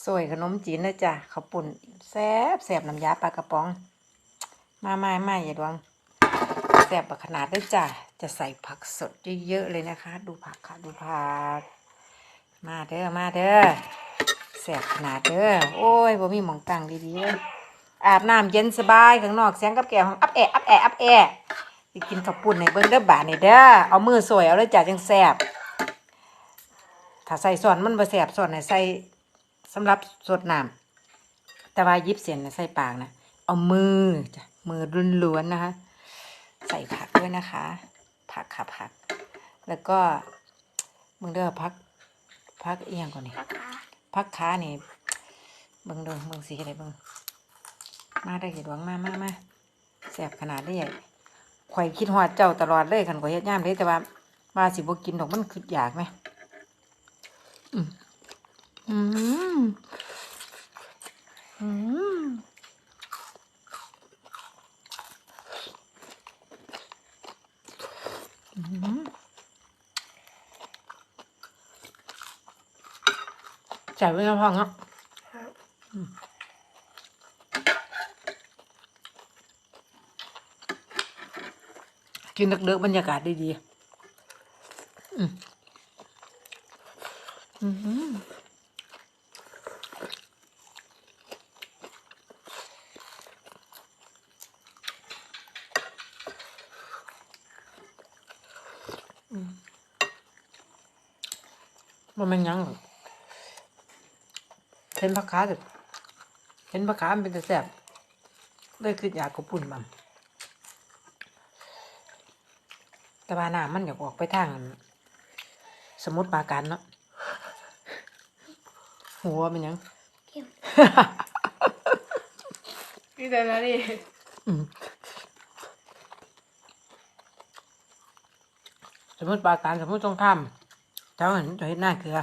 สวยขนมจีนนะจ้ะข้าวปุ่นแซ่บแซ่บน้ำยาปลากระป๋อง มามามาอย่าดวงแซ่บขนาดด้วยจ้ะจะใส่ผักสดเยอะๆเลยนะคะ ดูผักค่ะดูผัก มาเด้อมาเด้อแซ่บขนาดเด้อโอ้ยบ่มีหมองตังดีๆเลยอาบน้ำเย็นสบายข้างนอกเสียงกับแก้วห้องอับแอะอับแอะอับแอะสิกินข้าวปุ่นในเบิ้งเด้อบาดนี่เด้อเอามือสวยเอาเลยจ้ะจังแซ่บถ้าใส่ส่วนมันบ่แซ่บส่วนไหนใส่ สำหรับสดน้ำแต่ว่ายิบเสียนใส่ปากนะ เอามือจ้ะมือล้วนๆนะคะ ใส่ผักด้วยนะคะ ผักค่ะผัก แล้วก็มึงเด้อพักพักเอียงก่อนนี่พักขานี่เบิ่งด้อเบิ่งสีอะไรเบิ่งมาได้อเห็ดหวงมามามาแสบขนาดได้ใหญ่ข่อยคิดฮอดเจ้าตลอดเลยคันข่อยเฮ็ดย่ามเลยแต่ว่าว่าสิบ่กินดอกมันคืออยากไหมอืม อืม อืม อืมจ่ายไว้แล้วพ่อเนาะกินเด็กๆบรรยากาศดีๆอืม อืม มมันเป็นหยังหรอกเห็นผักขาสิเห็นผักขามันเป็นแต่แซ่บเลยคืออยากกบปุ่นมันแต่ว่าน้ำมันอยากออกไปทาง สมุดปราการเนาะหัวเป็นหยังเข้มนี่แต่ละนี่ มสมุดปราการสมุดตรงข้ามเจ้าเห็นจะเห็นหน้าเกลือ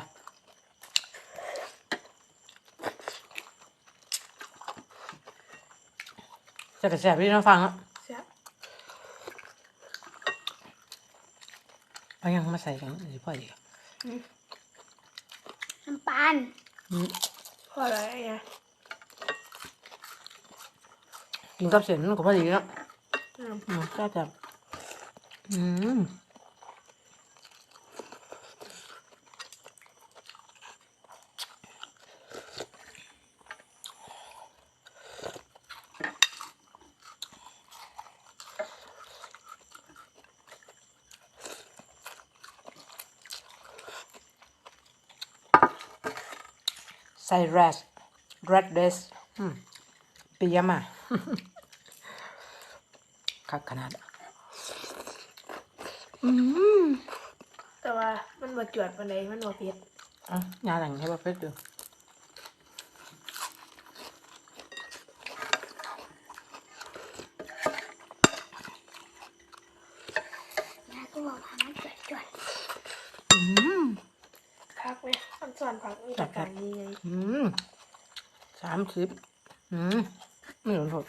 จะกระแสบพี่น้องฟังอะเสียเอายังมาใส่กันสิพ่ออีกน้ำปานอืมพออะไรไงกินกับเส้นมันก็พอดีแล้วอืมอืมก็จะอืม ใส่ red red dress อืมปียมาคักขนาดแต่ว่ามันบ่จวดปานใดมันบ่เผ็ดอะยาหลังให้บ่เพ็ดดูนะก็บอกว่ามันเกิดจวด อืม พักไหมมัน สอนพักมีแต่การนี้ไง อืมสามสิบอืมไม่หลงหด